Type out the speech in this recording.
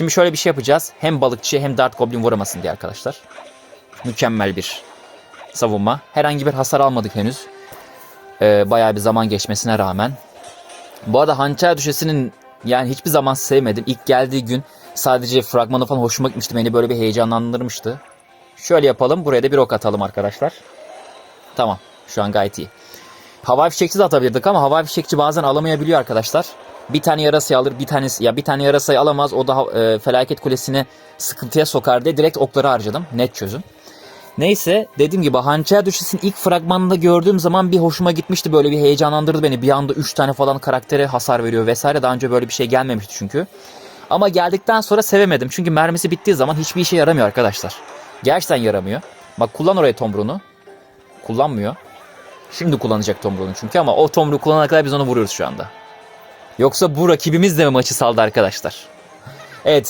Şimdi şöyle bir şey yapacağız. Hem balıkçı hem dart goblin vuramasın diye arkadaşlar. Mükemmel bir savunma. Herhangi bir hasar almadık henüz. Ee, bayağı bir zaman geçmesine rağmen. Bu arada hançer düşesinin yani hiçbir zaman sevmedim. İlk geldiği gün sadece fragmanı falan hoşuma gitmişti. Beni böyle bir heyecanlandırmıştı. Şöyle yapalım. Buraya da bir ok atalım arkadaşlar. Tamam. Şu an gayet iyi. Havai fişekçi de atabilirdik ama havai fişekçi bazen alamayabiliyor arkadaşlar. Bir tane yarasayı alır, bir tanesi ya bir tane yarasayı alamaz. O da e, felaket kulesini sıkıntıya sokar diye direkt okları harcadım. Net çözüm. Neyse dediğim gibi hançer düşesinin ilk fragmanında gördüğüm zaman bir hoşuma gitmişti. Böyle bir heyecanlandırdı beni. Bir anda 3 tane falan karaktere hasar veriyor vesaire. Daha önce böyle bir şey gelmemişti çünkü. Ama geldikten sonra sevemedim. Çünkü mermisi bittiği zaman hiçbir işe yaramıyor arkadaşlar. Gerçekten yaramıyor. Bak kullan oraya tomruğunu. Kullanmıyor. Şimdi kullanacak tomruğunu çünkü ama o tomruğu kullanana kadar biz onu vuruyoruz şu anda. Yoksa bu rakibimiz de mi maçı saldı arkadaşlar? Evet